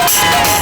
Let's go.